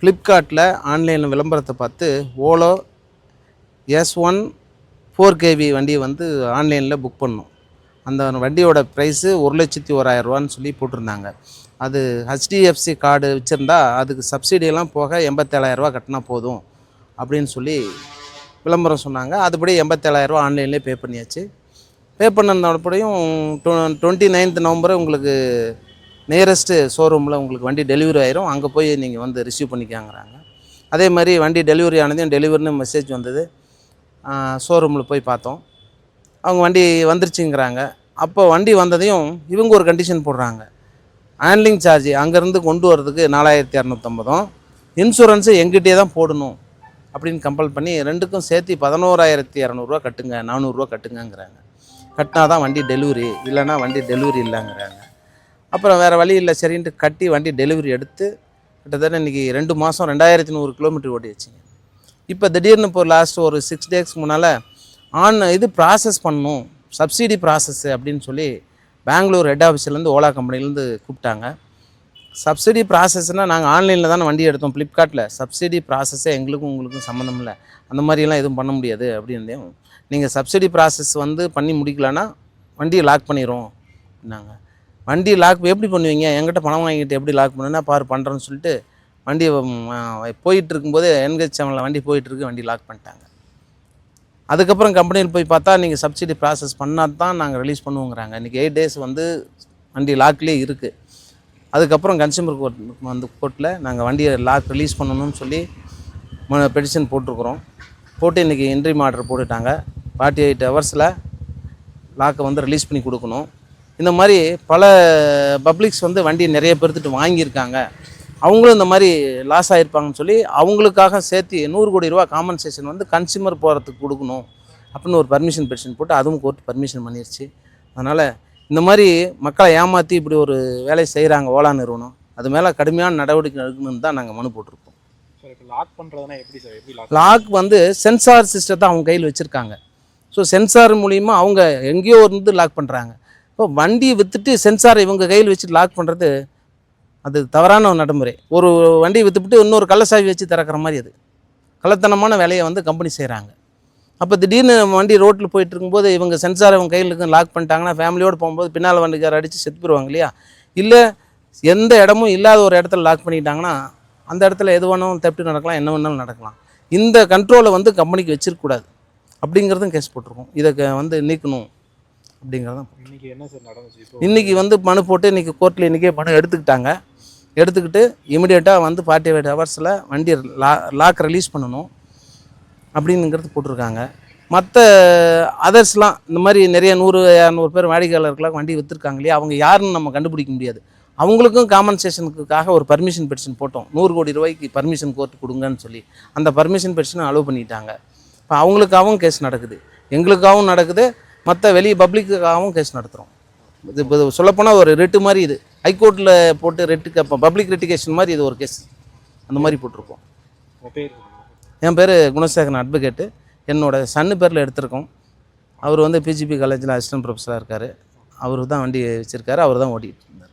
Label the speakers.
Speaker 1: ஃப்ளிப்கார்ட்டில் ஆன்லைனில் விளம்பரத்தை பார்த்து Ola S one four KV வண்டியை வந்து ஆன்லைனில் புக் பண்ணோம். அந்த வண்டியோட ப்ரைஸு ஒரு லட்சத்தி ஓராயிரரூவான்னு சொல்லி போட்டிருந்தாங்க. அது ஹெச்டிஎஃப்சி கார்டு வச்சுருந்தா அதுக்கு சப்சிடியெல்லாம் போக எண்பத்தேழாயிரரூவா கட்டினா போதும் அப்படின்னு சொல்லி விளம்பரம் சொன்னாங்க. அதுபடி எண்பத்தேழாயிரரூவா ஆன்லைன்லேயே பே பண்ணியாச்சு. பே பண்ணனப்படியும் டுவெண்ட்டி நைன்த் நவம்பர் உங்களுக்கு நியரஸ்ட்டு ஷோரூமில் உங்களுக்கு வண்டி டெலிவரி ஆயிரும். அங்கே போய் நீங்கள் வந்து ரிசீவ் பண்ணிக்காங்கிறாங்க. அதே மாதிரி வண்டி டெலிவரி ஆனதையும் டெலிவரின்னு மெசேஜ் வந்தது. ஷோரூமில் போய் பார்த்தோம். அவங்க வண்டி வந்துருச்சுங்கிறாங்க. அப்போ வண்டி வந்ததையும் இவங்க ஒரு கண்டிஷன் போடுறாங்க. ஹேண்ட்லிங் சார்ஜ் அங்கேருந்து கொண்டு வரதுக்கு நாலாயிரத்தி இரநூத்தம்பதும் இன்சூரன்ஸு எங்கிட்டே தான் போடணும் அப்படின்னு கம்பல் பண்ணி ரெண்டுக்கும் சேர்த்து பதினோராயிரத்தி இரநூறுவா கட்டுங்க நானூறுரூவா கட்டுங்கங்கிறாங்க. கட்டினா தான் வண்டி டெலிவரி இல்லைன்னா வண்டி டெலிவரி இல்லைங்கிறாங்க. அப்புறம் வேறு வழி இல்லை சரின்ட்டு கட்டி வண்டி டெலிவரி எடுத்து கிட்டத்தட்ட இன்றைக்கி ரெண்டு மாதம் ரெண்டாயிரத்தி நூறு கிலோமீட்டர் ஓடி வச்சுங்க இப்போ திடீர்னு இப்போ லாஸ்ட் ஒரு சிக்ஸ் டேஸ்க்கு முன்னால் ஆன் இது ப்ராசஸ் பண்ணணும் சப்சிடி ப்ராசஸ் அப்படின்னு சொல்லி பெங்களூர் ஹெட் ஆஃபீஸ்லேருந்து ஓலா கம்பெனிலேருந்து கூப்பிட்டாங்க. சப்சிடி ப்ராசஸ்னால் நாங்கள் ஆன்லைனில் தானே வண்டி எடுத்தோம் ஃப்ளிப்கார்ட்டில் சப்சிடி ப்ராசஸ்ஸே எங்களுக்கும் உங்களுக்கும் சம்மந்தம் இல்லை. அந்த மாதிரிலாம் எதுவும் பண்ண முடியாது அப்படின்னு நீங்கள் சப்சிடி ப்ராசஸ் வந்து பண்ணி முடிக்கலன்னா வண்டியை லாக் பண்ணிடுவோம் அப்படின்னாங்க. வண்டி லாக் எப்படி பண்ணுவீங்க? என்கிட்ட பணம் வாங்கிட்டு எப்படி லாக் பண்ணுன்னா பாரு பண்ணுறேன்னு சொல்லிட்டு வண்டி போயிட்டு இருக்கும்போது என்கேஜ் செவனில் வண்டி போயிட்டுருக்கு வண்டி லாக் பண்ணிட்டாங்க. அதுக்கப்புறம் கம்பெனியில் போய் பார்த்தா நீங்கள் சப்சிடி ப்ராசஸ் பண்ணால் தான் நாங்கள் ரிலீஸ் பண்ணுவோங்கிறாங்க. இன்றைக்கி எயிட் டேஸ் வந்து வண்டி லாக்லேயே இருக்குது அதுக்கப்புறம் கன்சியூமர் கோர்ட் வந்து கோர்ட்டில் நாங்கள் வண்டியை லாக் ரிலீஸ் பண்ணணும்னு சொல்லி பெட்டிஷன் போட்டிருக்குறோம். போட்டு இன்றைக்கி என்ட்ரி ஆர்டர் போட்டுட்டாங்க. ஃபார்ட்டி எயிட் ஹவர்ஸில் லாக்கை வந்து ரிலீஸ் பண்ணி கொடுக்கணும். இந்த மாதிரி பல பப்ளிக்ஸ் வந்து வண்டி நிறைய பேர்த்துட்டு வாங்கியிருக்காங்க. அவங்களும் இந்த மாதிரி லாஸ் ஆகிருப்பாங்கன்னு சொல்லி அவங்களுக்காக சேர்த்து நூறு கோடி ரூபா காம்பன்சேஷன் வந்து கன்சியூமர் போகிறதுக்கு கொடுக்கணும் அப்படின்னு ஒரு பர்மிஷன் பெட்டிஷன் போட்டு அதுவும் கோர்ட் பர்மிஷன் பண்ணிருச்சு. அதனால் இந்த மாதிரி மக்களை ஏமாற்றி இப்படி ஒரு வேலையை செய்கிறாங்க ஓலா நிறுவனம். அது மேலே கடுமையான நடவடிக்கை எடுக்கணும்னு தான் நாங்கள் மனு போட்டிருக்கோம்.
Speaker 2: லாக் பண்ணுறதுனா எப்படி சார் எப்படி லாக்
Speaker 1: லாக் வந்து சென்சார் சிஸ்டத்தை அவங்க கையில் வச்சுருக்காங்க. ஸோ சென்சார் மூலிமா அவங்க எங்கேயோ இருந்து லாக் பண்ணுறாங்க இப்போ வண்டியை விற்றுட்டு சென்சாரை இவங்க கையில் வச்சு லாக் பண்ணுறது அது தவறான ஒரு நடைமுறை. ஒரு வண்டியை விற்றுவிட்டு இன்னொரு கள்ளசாவி வச்சு திறக்கிற மாதிரி அது. கள்ளத்தனமான வேலையை வந்து கம்பெனி செய்கிறாங்க அப்போ திடீர்னு வண்டி ரோட்டில் போயிட்டு இருக்கும்போது இவங்க சென்சார் இவங்க கையில் இருக்கு லாக் பண்ணிட்டாங்கன்னா ஃபேமிலியோடு போகும்போது பின்னால் வண்டிக்கார அடித்து செத்து போயிடுவாங்க இல்லையா? இல்லை எந்த இடமும் இல்லாத ஒரு இடத்துல லாக் பண்ணிட்டாங்கன்னா அந்த இடத்துல எது வேணாலும் தப்பிட்டு நடக்கலாம் என்ன வேணாலும் நடக்கலாம். இந்த கண்ட்ரோலை வந்து கம்பெனிக்கு வச்சிருக்கக்கூடாது அப்படிங்கிறதும் கேஸ் போட்டிருக்கோம். இதை வந்து நீக்கணும். அப்படிங்கிறதான்
Speaker 2: இன்னைக்கு என்ன சார் நடந்துச்சு?
Speaker 1: இன்றைக்கி வந்து மனு போட்டு இன்றைக்கி கோர்ட்டில் இன்றைக்கே மனு எடுத்துக்கிட்டாங்க. எடுத்துக்கிட்டு இமிடியேட்டாக வந்து ஃபார்ட்டி எயிட் ஹவர்ஸில் வண்டி லா லாக் ரிலீஸ் பண்ணணும் அப்படிங்கிறது போட்டிருக்காங்க. மற்ற அதர்ஸ்லாம் இந்த மாதிரி நிறைய நூறு இரநூறு பேர் வாடிக்கையாளர்களாக வண்டி விற்றுருக்காங்க இல்லையா? அவங்க யாருன்னு நம்ம கண்டுபிடிக்க முடியாது. அவங்களுக்கும் காம்பன்சேஷனுக்காக ஒரு பர்மிஷன் பெட்டிஷன் போட்டோம். நூறு கோடி ரூபாய்க்கு பர்மிஷன் கோர்ட் கொடுங்கன்னு சொல்லி. அந்த பர்மிஷன் பெட்டிஷனை அலோவ் பண்ணிட்டாங்க. இப்போ அவங்களுக்காகவும் கேஸ் நடக்குது. எங்களுக்காகவும் நடக்குது. மற்ற வெளி பப்ளிக்குக்காகவும் கேஸ் நடத்துகிறோம் இது இப்போ சொல்லப்போனால் ஒரு ரெட்டு மாதிரி இது. ஹைகோர்ட்டில் போட்டு ரெட்டுக்கு அப்போ பப்ளிக் ரெட்டிகேஷன் மாதிரி இது ஒரு கேஸ் அந்த மாதிரி போட்டிருக்கோம். என் பேர் குணசேகரன் அட்வொகேட்டு என்னோட சன்னு பேரில் எடுத்திருக்கோம். அவர் வந்து பிஜிபி காலேஜில் அசிஸ்டன்ட் ப்ரொஃபஸராக இருக்கார். அவர் தான் வண்டி வச்சுருக்காரு. அவர் தான் ஓட்டிகிட்டு இருந்தார்.